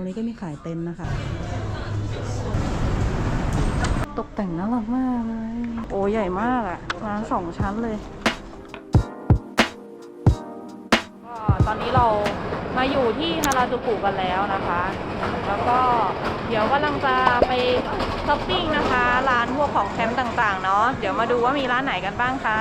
รงนี้ก็มีขายเต็นท์นะคะ ตกแต่งน่ารักมากเลย โอ้ใหญ่มากอะร้านสองชั้นเลยก็ตอนนี้เรามาอยู่ที่ฮาราจูกุกันแล้วนะคะ แล้วก็เดี๋ยวกำลังจะไปช้อปปิ้งนะคะ ร้านพวกของแคมป์ต่างๆเนาะ เดี๋ยวมาดูว่ามีร้านไหนกันบ้างค่ะ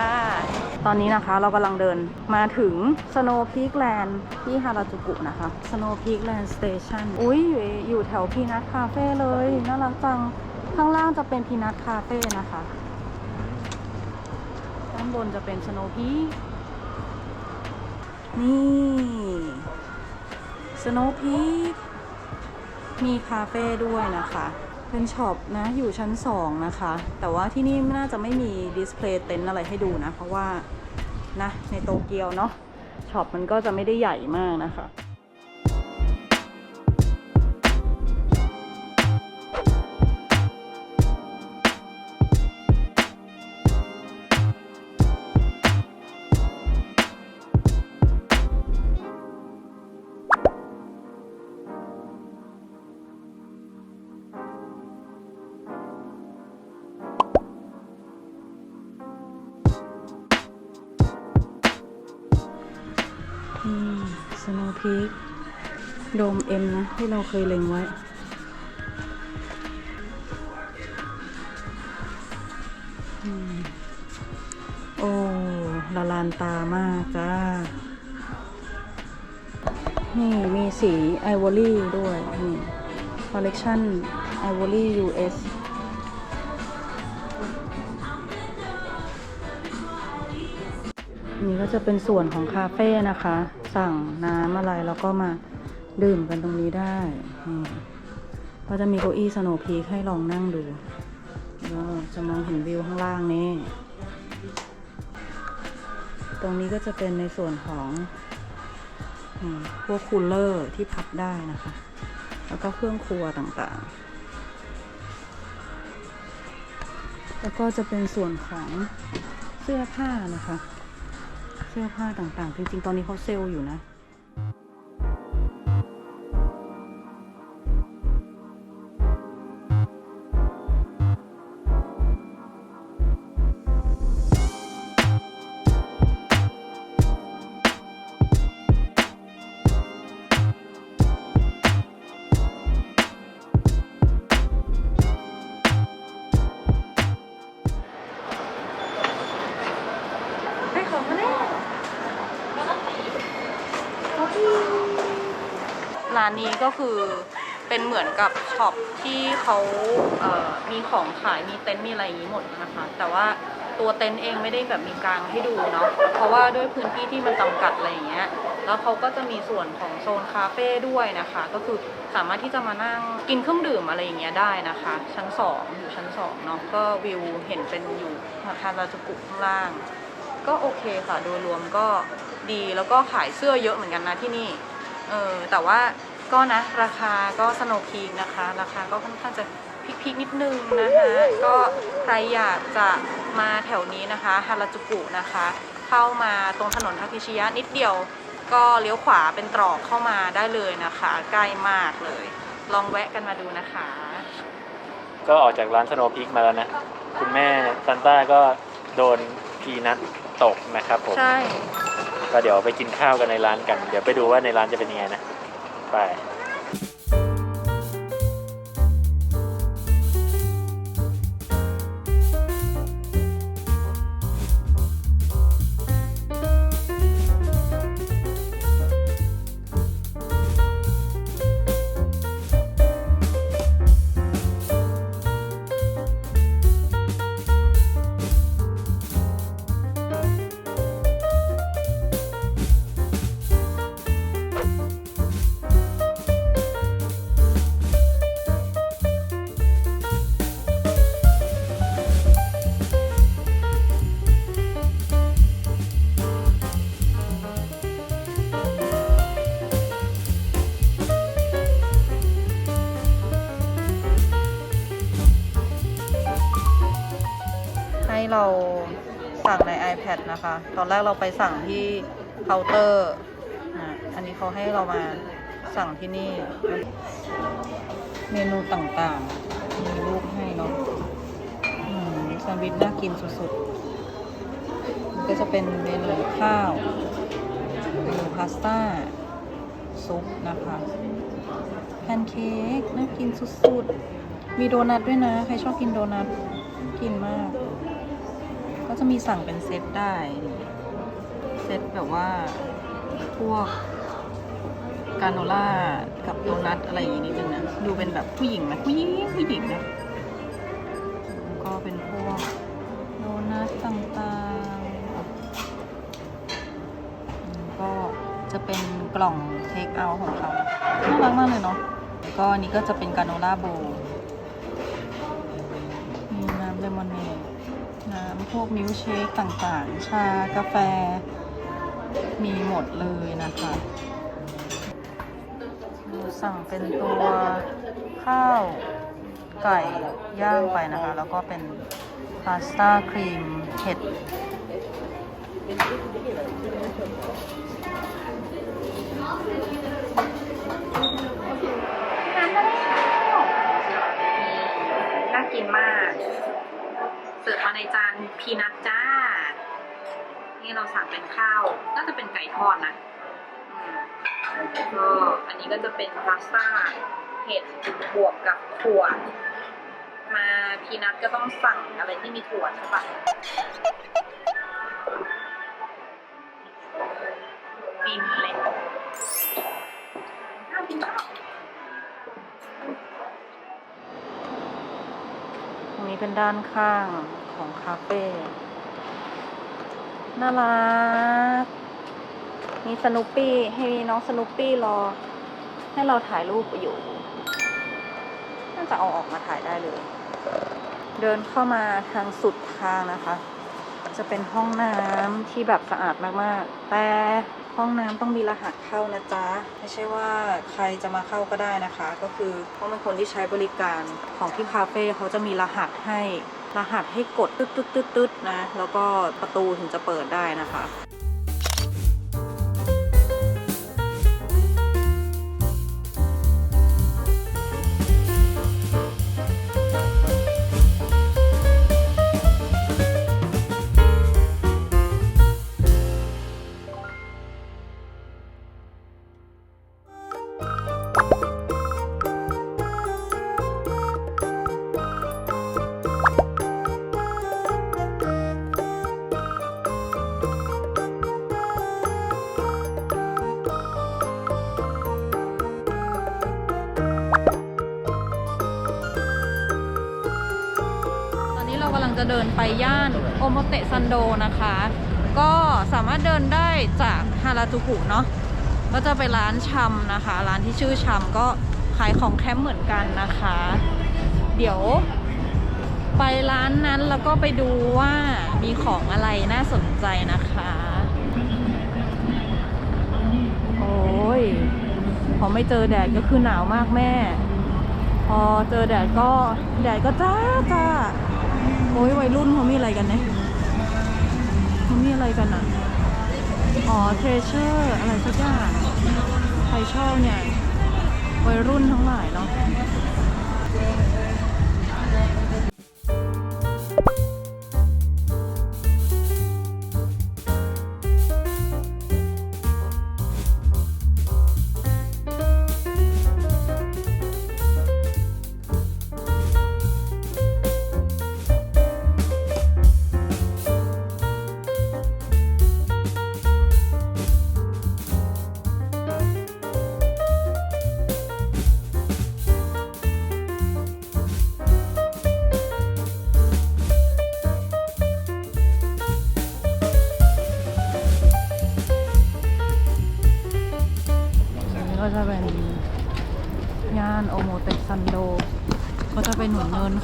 ตอนนี้นะคะเรากำลังเดินมาถึง Snow Peak Land ที่ฮาราจูกุนะคะ Snow Peak Land Station อุ้ยอยู่แถวพีนัทคาเฟ่เลย น่ารักจัง ข้างล่างจะเป็นพีนัทคาเฟ่นะคะด้านบนจะเป็น Snow Peak นี่ Snow Peak มีคาเฟ่ด้วยนะคะเป็นช็อปนะอยู่ชั้น 2 นะคะ แต่ว่าที่นี่น่าจะไม่มีดิสเพลย์เต็นท์อะไรให้ดูนะ เพราะว่า นะในโตเกียวเนาะช็อปมันก็จะไม่ได้ใหญ่มากนะคะ พีคโดมเอ็มนะ ที่เราเคยเล็งไว้ โอ้ละลานตามากจ้า นี่มีสีไอวอรี่ด้วย นี่คอลเลกชันไอวอรี่ US นี่ก็จะเป็นส่วนของคาเฟ่นะคะ สั่งน้ำอะไรแล้วก็มาดื่มกันตรงนี้ได้ก็จะมีเก้าอี้สโนว์พีคให้ลองนั่งดูแล้วจะมองเห็นวิวข้างล่างนี้ตรงนี้ก็จะเป็นในส่วนของอพวกคูลเลอร์ที่พับได้นะคะ แล้วก็เครื่องครัวต่างๆ แล้วก็จะเป็นส่วนของเสื้อผ้านะคะ เสื้อผ้าต่างๆ จริงๆ ตอนนี้เขาเซลล์อยู่นะ นี้ก็คือเป็นเหมือนกับช็อปที่เขาเมีของขายมีเต็นท์มีอะไรอย่างนี้หมดนะคะ แต่ว่าตัวเต็นท์เองไม่ได้แบบมีกลางให้ดูเนาะเพราะว่าด้วยพื้นที่ที่มันจำกัดอะไรอย่างเงี้ยแล้วเขาก็จะมีส่วนของโซนคาเฟ่ด้วยนะคะ ก็คือสามารถที่จะมานั่งกินเครื่องดื่มอะไรอย่างเงี้ยได้นะคะ ชั้นสองอยู่ชั้นสองเนาะก็วิวเห็นเป็นอยู่ฮาราจูกุข้างล่าง ก็โอเคค่ะโดยรวมก็ดีแล้วก็ขายเสื้อเยอะเหมือนกันนะที่นี่เออแต่ว่า ก็นะราคาก็สโนพีกนะคะ ราคาก็ค่อนข้างจะพิกๆนิดนึงนะคะ ก็ใครอยากจะมาแถวนี้นะคะฮาราจูกุนะคะ เข้ามาตรงถนนทาเคชิยะนิดเดียว ก็เลี้ยวขวาเป็นตรอกเข้ามาได้เลยนะคะใกล้มากเลย ลองแวะกันมาดูนะคะ ก็ออกจากร้านสโนว์พิกมาแล้วนะ คุณแม่ซันต้าก็โดนพีนัทตกนะครับผม ใช่ ก็เดี๋ยวไปกินข้าวกันในร้านกัน เดี๋ยวไปดูว่าในร้านจะเป็นยังไงนะ ไเราสั่งใน iPad นะคะ ตอนแรกเราไปสั่งที่เคาน์เตอร์อันนี้เขาให้เรามาสั่งที่นี่ เมนูต่างๆ มีรูปให้เนาะแซนด์วิชน่ากินสุดๆ มันก็จะเป็นเมนูข้าวเมนูพาสต้า ซุปนะคะ แพนเค้กน่ากินสุดๆ มีโดนัทด้วยนะ ใครชอบกินโดนัท กินมาก ก็จะมีสั่งเป็นเซตได้ เซตแบบว่าพวกกาโนล่ากับโดนัทอะไรอย่างงี้นิดนึงนะ ดูเป็นแบบผู้หญิงไหมผู้หญิงผู้หญิงนะแล้วก็เป็นพวกโดนัทต่างๆ ก็จะเป็นกล่องเทคเอาของเขาน่ารักมากเลยเนาะแล้วก็อันนี้ก็จะเป็นกาโนล่าโบ พวกมิลค์เชคต่างๆ ชากาแฟมีหมดเลยนะคะสั่งเป็นตัวข้าวไก่ย่างไปนะคะ แล้วก็เป็นพาสต้าครีมเห็ดน่ากินมาก สิร์ฟมาในจานพีนัทจ้า นี่เราสั่งเป็นข้าว น่าจะเป็นไก่ทอดนะก็อันนี้ก็จะเป็นพาสต้าเห็ดบวกกับถั่ว มาพีนัทก็ต้องสั่งอะไรที่มีถั่วใช่ปะบินเลยน่ากินมากตรงนี้เป็นด้านข้าง ของคาเฟ่น่ารัก มีสนุปปี้ให้น้องสนุปปี้รอ ให้เราถ่ายรูปอยู่ น่าจะเอาออกมาถ่ายได้เลย เดินเข้ามาทางสุดทางนะคะ จะเป็นห้องน้ำที่แบบสะอาดมากๆ แต่ห้องน้ำต้องมีรหัสเข้านะจ๊ะ ไม่ใช่ว่าใครจะมาเข้าก็ได้นะคะ ก็คือต้องเป็นคนที่ใช้บริการของที่คาเฟ่เขาจะมีรหัสให้ รหัสให้กดตึ๊ดตึ๊ดตึ๊ดตึ๊ดนะ แล้วก็ประตูถึงจะเปิดได้นะคะ จะเดินไปย่านโอโมเตซันโดนะคะ ก็สามารถเดินได้จากฮาราจูกุเนาะก็จะไปร้านชำนะคะ ร้านที่ชื่อชำก็ขายของแคมป์เหมือนกันนะคะ เดี๋ยว ไปร้านนั้นแล้วก็ไปดูว่ามีของอะไรน่าสนใจนะคะ โอ้ยพอไม่เจอแดดก็คือหนาวมากแม่ พอเจอแดดก็แดดก็จ้าจ้า อ้ยวัยรุ่นเขามีอะไรกันเนี่ยเขามีอะไรกันอะ อ๋อเทรเชอร์อะไรสักอย่างใครชอบเนี่ย วัยรุ่นทั้งหลายเนาะ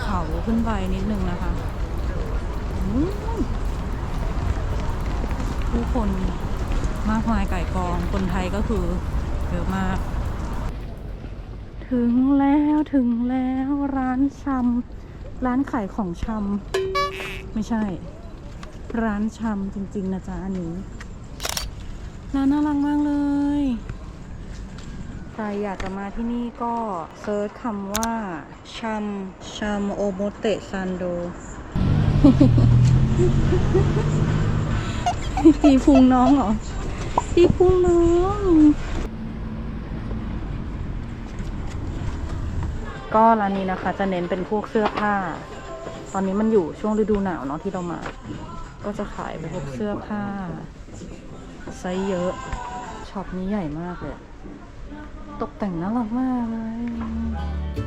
เขาขึ้นไปนิดนึงนะคะผู้คนมากมายไก่กอง คนไทยก็คือเยอะมาก ถึงแล้วถึงแล้วร้านชำร้านขายของชำไม่ใช่ ร้านชำจริง ๆ นะจ๊ะอันนี้ร้านน่ารักมากเลย ใครอยากจะมาที่นี่ก็เซิร์ชคำว่าชัมชัมโอโมเตะซันโดตีพุงน้องเหรอตีพุงน้องก็ร้านนี้นะคะ จะเน้นเป็นพวกเสื้อผ้า ตอนนี้มันอยู่ช่วงฤดูหนาวเนาะที่เรามา ก็จะขายเป็นพวกเสื้อผ้าไซส์เยอะ ช็อปนี้ใหญ่มากเลย ตกแต่งน่ารักมากเลย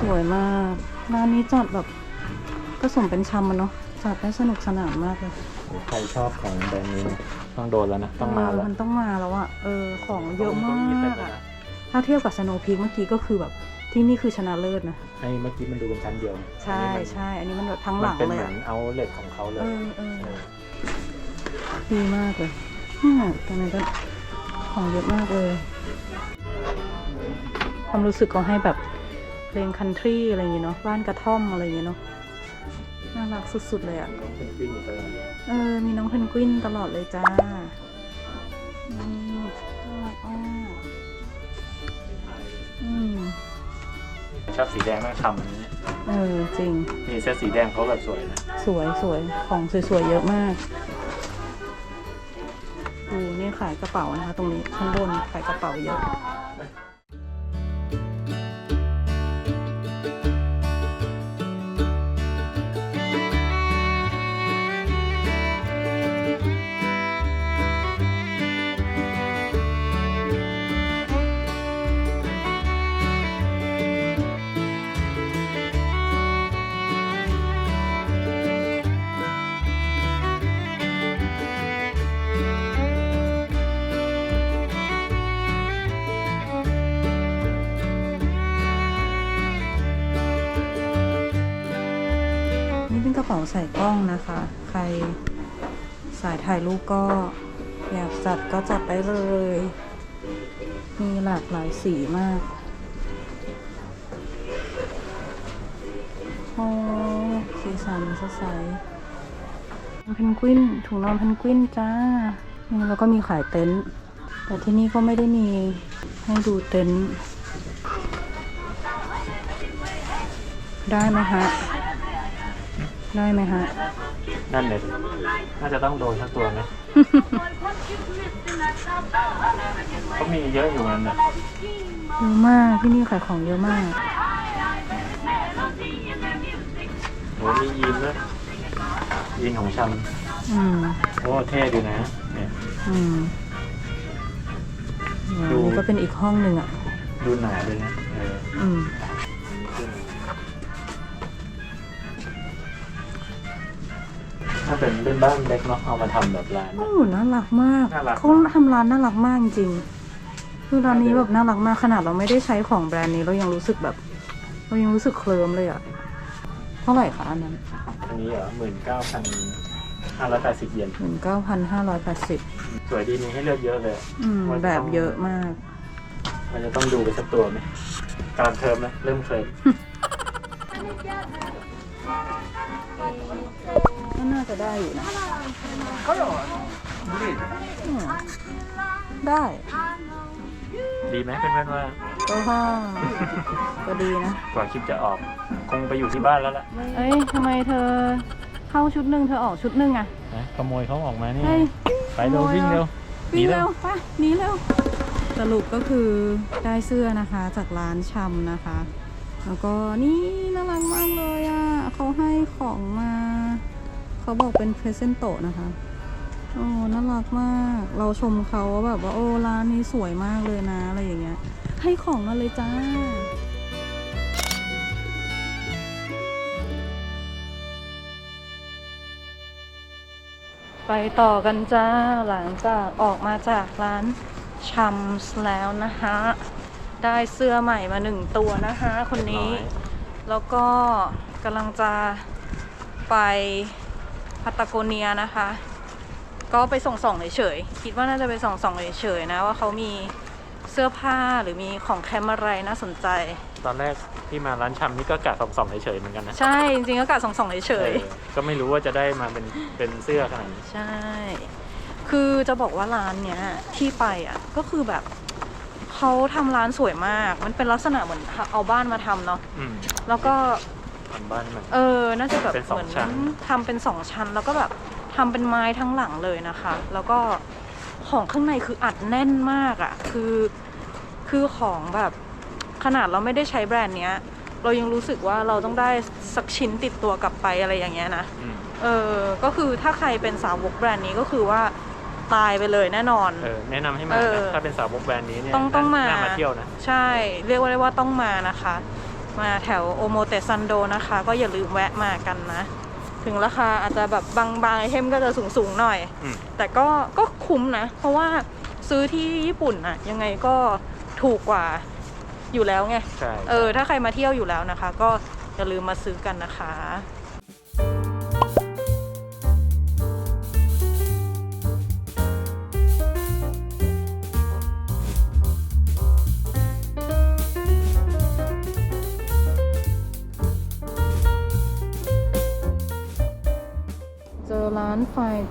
สวยมาก ร้านนี้จัดแบบผสมเป็นชำมันเนาะจัดได้สนุกสนานมากเลยใครชอบของแบรนด์นี้ ต้องโดนแล้วนะ ต้องมาเออแล้ว มันต้องมาแล้วอะเออ ของเยอะมาต้งหยิบไปกเลยอะนะถ้าเทียบกับสโนพีคเมื่อกี้ก็คือแบบที่นี่คือชนะเลิศนะไอ้เมื่อกี้มันดูเป็นชั้นเดียว ใช่อันนี้มันใช่อันนี้มันแบบทั้งหมัลันงเป็นเลยเหมืออะนเอาเล็ตของเขาเลยเออเออเออดีมากเลยเนี่ยตอนนี้ก็ของเยอะมากเลย ความรู้สึกก็ให้แบบ เพลงคันทรีอะไรอย่างเงี้เนาะบ้านกระท่อมอะไรอย่างเงี้เนาะน่ารักสุดๆเลยอะเป็นกลิ้งไปเลยเออมีน้องเพนกวินตลอดเลยจ้าอืมน่ารักอะอืมชอบสีแดงมากทำอันนี้เออจริงนี่เสื้อสีแดงเขาแบบสวยนะสวยสวยของสวยๆเยอะมากดูนี่ขายกระเป๋านะคะ ตรงนี้ข้างบนขายกระเป๋าเยอะ๋าใส่กล้องนะคะ ใครสายถ่ายรูปก็ อยากจัดก็จัดได้เลย มีหลากหลายสีมากโอ้สีสันสดใสเพนกวินถุงนอนเพนกวินจ้าแล้วก็มีขายเต็นท์แต่ที่นี่ก็ไม่ได้มีให้ดูเต็นท์ได้ไหมฮะ ได้ไหมฮะนั่นเลยน่าจะต้องโดนสักตัวไหมเขามีเยอะอยู่นั่นน่ะเยอะมากที่นี่ขายของเยอะมากโหมียีนด้วยยีนของชันอืมโอ้เท่ดีนะเนี่ยอืมเนี่ยดูนี่ก็เป็นอีกห้องหนึ่งอะ ดูหนาเลยนะเอออืม เป็นเป็นบ้านเล็กเนาะเอามาทำแบบร้านโอ้น่ารักมากน่ารัก เขาทำร้านน่ารักมากจริงคือร้านนี้แบบน่ารักมากขนาดเราไม่ได้ใช้ของแบรนด์นี้เรายังรู้สึกแบบ เรายังรู้สึกเคลิ้มเลยอะเท่าไหร่คะอันนั้นอันนี้เหรอหมื่นเก้าพันห้าร้อยแปดสิบเยนหนึ่งเก้าพันห้าร้อยแปดสิบสวยดีมีให้เลือกเยอะเลยอืมแบบเยอะมาก มันจะต้องดูไปสักตัวไหมกำลังเคิร์มนะเริ่มเคิร์มก็ น่าจะได้อยู่นะอืมได้ดีไหมเพื่อนๆว่าก็ห้าก็ดีนะ กว่าคลิปจะออก คงไปอยู่ที่บ้านแล้วล่ะเอ้ยทำไมเธอเข้าชุดหนึ่งเธอออกชุดหนึ่งอะนะขโมยเขาออกมานี่ เฮ้ย ไปเร็วขโมย วิ่งเร็วหนีวิ่งเร็เร็ววไปหนีเร็ว สรุปก็คือได้เสื้อนะคะจากร้านชำนะคะ แล้วก็นี่น่ารักมากเลยอะ่ะเขาให้ของมา เขาบอกเป็นเพรสเซนโตนะคะโอ้น่ารักมาก เราชมเขาว่าแบบว่าโอ้ร้านนี้สวยมากเลยนะอะไรอย่างเงี้ย ให้ของมาเลยจ้าไปต่อกันจ้าหลังจากออกมาจากร้านชัมส์แล้วนะคะ ได้เสื้อใหม่มาหนึ่งตัวนะคะคนนี้เรียบร้อยแล้วก็กำลังจะไป พัตตาโกเนียนะคะ ก็ไปส่องๆเฉยๆคิดว่าน่าจะไปส่องๆเฉยๆนะว่าเขามีเสื้อผ้าหรือมีของแคมอะไรน่าสนใจ ตอนแรกที่มาร้านชำนี่ก็กะส่องๆเฉยๆเหมือนกันนะ ใช่ จริงๆก็กะส่องๆเฉยเออก็ไม่รู้ว่าจะได้มาเป็นเป็นเสื้อขนาดนี้ๆใช่ คือจะบอกว่าร้านเนี้ยที่ไปอะก็คือแบบเขาทำร้านสวยมาก มันเป็นลักษณะเหมือนเอาบ้านมาทำเนาะอืมแล้วก็ ทำบ้านมันเออ น่าจะแบบเป็นสองเหมือนชั้น ทำเป็นสองชั้น แล้วก็แบบทำเป็นไม้ทั้งหลังเลยนะคะ แล้วก็ของข้างในคืออัดแน่นมากอะ่ะ คือคือของแบบขนาดเราไม่ได้ใช้แบรนด์เนี้ย เรายังรู้สึกว่าเราต้องได้สักชิ้นติดตัวกลับไปอะไรอย่างเงี้ยนะ อืมเออ ก็คือถ้าใครเป็นสาวกแบรนด์นี้ก็คือว่าตายไปเลยแน่นอน เออแนะนำให้มาเออนะถ้าเป็นสาวกแบรนด์นี้เนี่ยต้องต้องมา น่ามาเที่ยวนะ ใช่ เรียกว่าได้ว่าต้องมานะคะ มาแถวโอโมเตซันโดนะคะ ก็อย่าลืมแวะมากันนะ ถึงราคาอาจจะแบบบางบางไอเทมก็จะสูงสูงๆหน่อย อืม แต่ก็ก็คุ้มนะ เพราะว่าซื้อที่ญี่ปุ่นอะยังไงก็ถูกกว่าอยู่แล้วไง ใช่ เออ ถ้าใครมาเที่ยวอยู่แล้วนะคะ ก็อย่าลืมมาซื้อกันนะคะ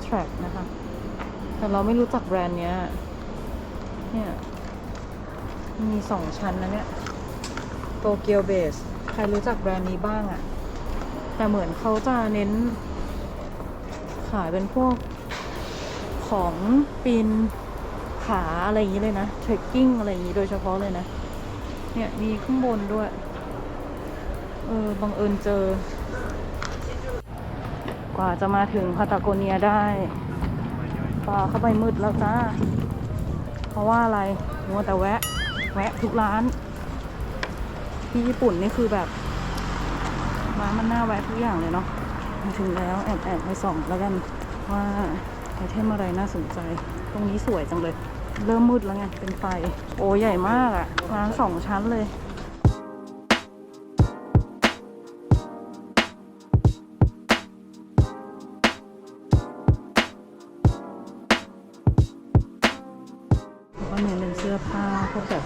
แทร็กนะคะ แต่เราไม่รู้จักแบรนด์เนี้ย เนี่ย มีสองชั้นนะเนี่ย โตเกียวเบส ใครรู้จักแบรนด์นี้บ้างอะ่ะแต่เหมือนเขาจะเน้น ขายเป็นพวกของปีนผาอะไรอย่างนี้เลยนะเทรคกิ้งอะไรอย่างนี้โดยเฉพาะเลยนะ เนี่ยมีข้างบนด้วย เออบังเอิญเจอ กว่าจะมาถึงพาตาโกเนียได้ป่าเข้าไปมืดแล้วจ้า เพราะว่าอะไรมัวแต่แวะ แวะทุกร้าน ที่ญี่ปุ่นนี่คือแบบร้านมันน่าแวะทุกอย่างเลยเนาะมาถึงแล้วแอบแอบไปส่องแล้วกันว่าไอเทมอะไรน่าสนใจ ตรงนี้สวยจังเลย เริ่มมืดแล้วไง เป็นไฟ โอ้ใหญ่มากอะร้านสองชั้นเลย พวกแบบ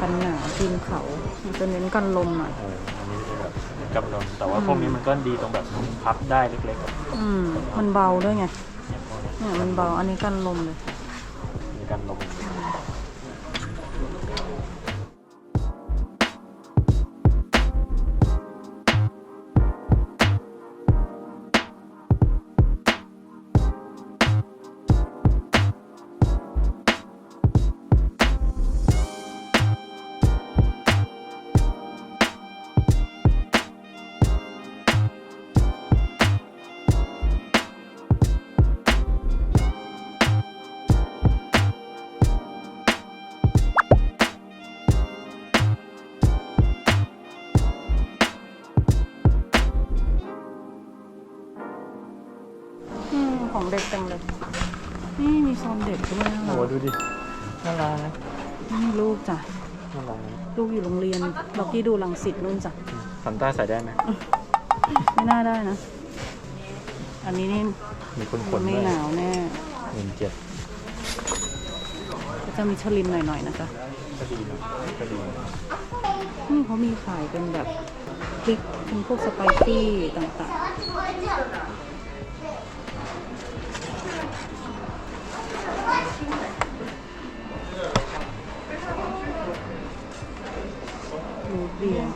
กันหนาวปีนเขามันจะเน้นกันลมหน่อยเอออันนี้จะแบบกำลมแต่ว่าอืมพวกนี้มันก็ดีตรงแบบพับได้เล็กๆอะอืม มันเบาด้วยไง เนี่ยพวกเนี้ยเนี่ยมันเบา อันนี้กันลมเลย มีกันลม มของเด็กเต็มเลย นี่มีโซนเด็กด้วยนะโอ้โหดูดิน่ารักนะนี่ลูกจ้ะ น่ารักนะลูกอยู่โรงเรียนล็อกกี้ดูลังสิตนู่นจ้ะ ซันต้าใส่ได้ไหมไม่น่าได้นะ อันนี้นี่มีคนขนไม่ด้วยหนาวแน่ หนึ่งเจ็ดก็จะมีชลินหน่อยๆนะจ๊ะ ก็ดีนะก็ดีนะนี่เขามีขายเป็นแบบพริกเป็นพวกสไปซี่ต่าง เบียร์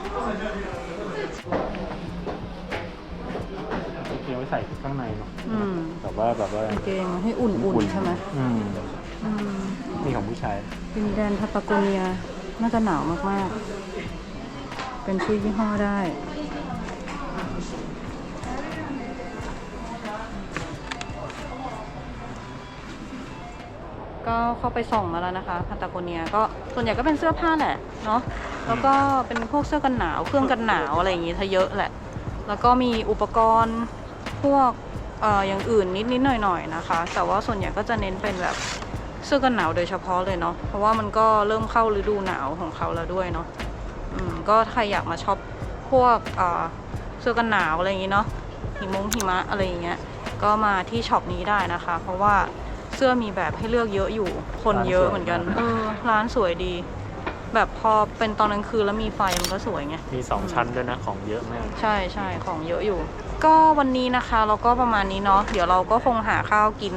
เดี๋ยวไว้ใส่ข้างในเนาะอืมแบบว่าแบบว่ากางเกงให้อุ่นๆใช่ไหมอืมอืมนี่ของผู้ชายดินแดนพาตาโกเนียน่าจะหนาวมากๆ เป็นชื่อยี่ห้อได้นก็เข้าไปส่องมาแล้วนะคะพาตาโกเนียก็ส่วนใหญ่ก็เป็นเสื้อผ้าแหละเนาะ แล้วก็เป็นพวกเสื้อกันหนาวเครื่องกันหนาวอะไรอย่างงี้ถ้าเยอะแหละ แล้วก็มีอุปกรณ์พวกเอ่ออย่างอื่นนิดนิดๆหน่อยหน่อยๆนะคะ แต่ว่าส่วนใหญ่ก็จะเน้นเป็นแบบเสื้อกันหนาวโดยเฉพาะเลยเนาะเพราะว่ามันก็เริ่มเข้าฤดูหนาวของเขาแล้วด้วยเนาะอืมก็ใครอยากมาช็อปพวกเอ่อเสื้อกันหนาวอะไรอย่างงี้เนาะหิมงหิมะอะไรอย่างเงี้ยก็มาที่ช็อปนี้ได้นะคะ เพราะว่าเสื้อมีแบบให้เลือกเยอะอยู่คนเยอะเหมือนกันเออร้านสวยดี แบบพอเป็นตอนกลางคืนแล้วมีไฟมันก็สวยไง มีสองชั้นด้วยนะของเยอะมาก ใช่ใช่ของเยอะอยู่ ก็วันนี้นะคะเราก็ประมาณนี้เนาะเดี๋ยวเราก็คงหาข้าวกิน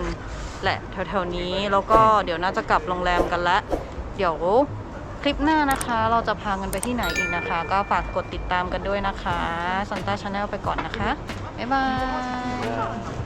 แหละแถวๆนี้แล้วก็เดี๋ยวน่าจะกลับโรงแรมกันละเดี๋ยวคลิปหน้านะคะ เราจะพากันไปที่ไหนอีกนะคะ ก็ฝากกดติดตามกันด้วยนะคะซันต้าชาแนลไปก่อนนะคะ บ๊ายบาย